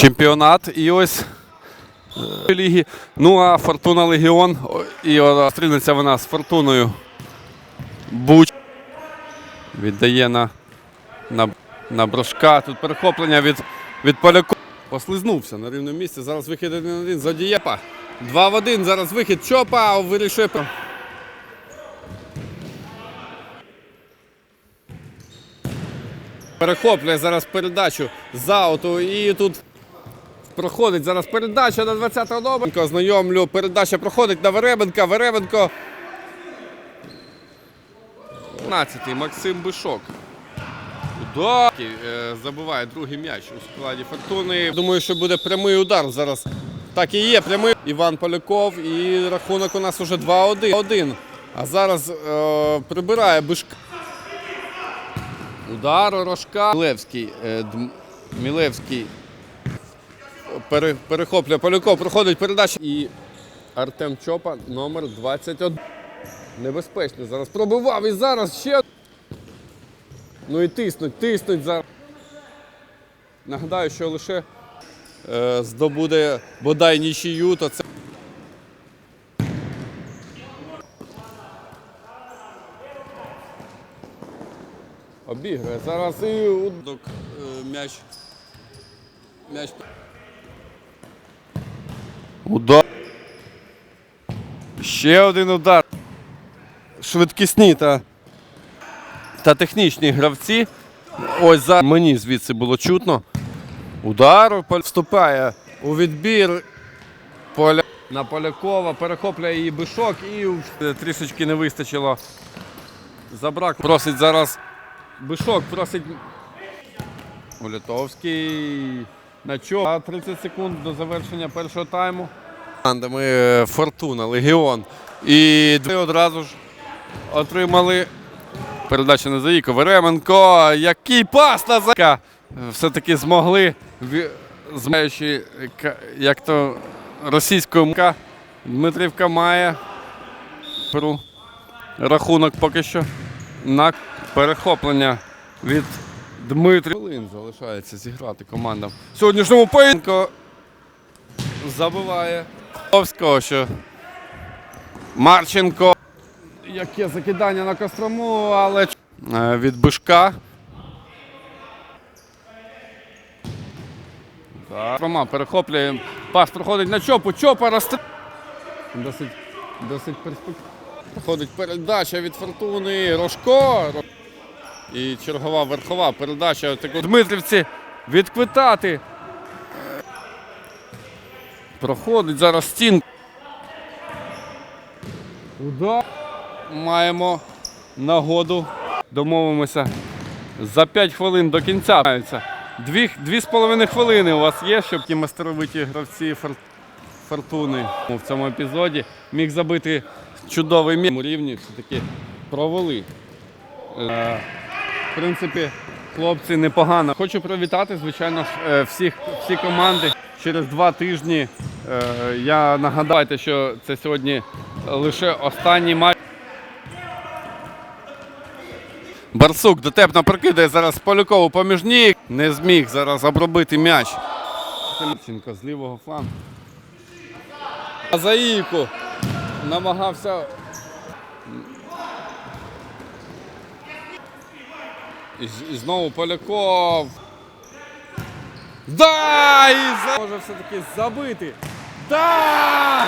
чемпіонат. І ось е, ліги. Ну а Фортуна Легіон. І стрінеться вона з Фортуною. Буч. Віддає на, на, на Брошка. Тут перехоплення від, від Поляку. Послизнувся на рівному місці. Зараз вихід 1-1 за Дієпа. 2 в 1. Зараз вихід Чопа. Вирішує. Перехоплює зараз передачу з ауту і тут проходить зараз передача на 20-го номер. Знайомлю, передача проходить на Веребенка. Веребенко. 15-й Максим Бишок. Удар. Е, Забиває другий м'яч у складі Фортуни. Думаю, що буде прямий удар зараз. Так і є прямий. Іван Поляков і рахунок у нас уже 2-1. А зараз е, прибирає Бишка. Удар Рожка. Мілевський. е, Мілевський перехоплює Поляков, проходить передача. І Артем Чопа, номер 21. Небезпечно. Зараз пробивав і зараз ще. Ну і тиснуть, тиснуть зараз. Нагадаю, що лише е, здобуде бодай нічию, то це. Обіграє. Зараз і е, м'яч. М'яч. Удар. Ще один удар. Швидкісні та, та технічні гравці. Ось за мені звідси було чутно. Удар вступає у відбір Поля... на Полякова, перехоплює її бишок і трішечки не вистачило. Забрак. Просить зараз бишок, просить Улятовський. На чому? 30 секунд до завершення першого тайму. Командами е, Фортуна, Легіон. І одразу ж отримали передачу на Заїко. Веременко. Який пас на Заїка! Все-таки змогли, знаючи, як то російською мовою. Дмитрівка має перу. рахунок поки що на перехоплення від Дмитрі. Хвилин залишається зіграти командам. Сьогоднішньому поєдинку забиває що Марченко. Яке закидання на Кострому, але е, від Бишка. Рома перехоплює. Пас проходить на чопу. Чопа розстрі... Досить, досить перспективно. Проходить передача від Фортуни. Рожко. І чергова верхова передача. Дмитрівці відквитати. Проходить зараз стін. Удар. Маємо нагоду. Домовимося. За 5 хвилин до кінця. Дві, дві з половиною хвилини у вас є, щоб ті мастеровиті гравці фор- фортуни в цьому епізоді міг забити чудовий. На рівні все-таки провели. В принципі, хлопці непогано. Хочу привітати, звичайно, ж, е, всіх, всі команди. Через два тижні е, я нагадаю, що це сьогодні лише останній матч. Барсук дотепно прокидає зараз Полякову поміж ніг. Не зміг зараз обробити м'яч. З лівого флангу. А Заїку намагався. І, і знову Поляков. Да! І може все-таки забити. Да!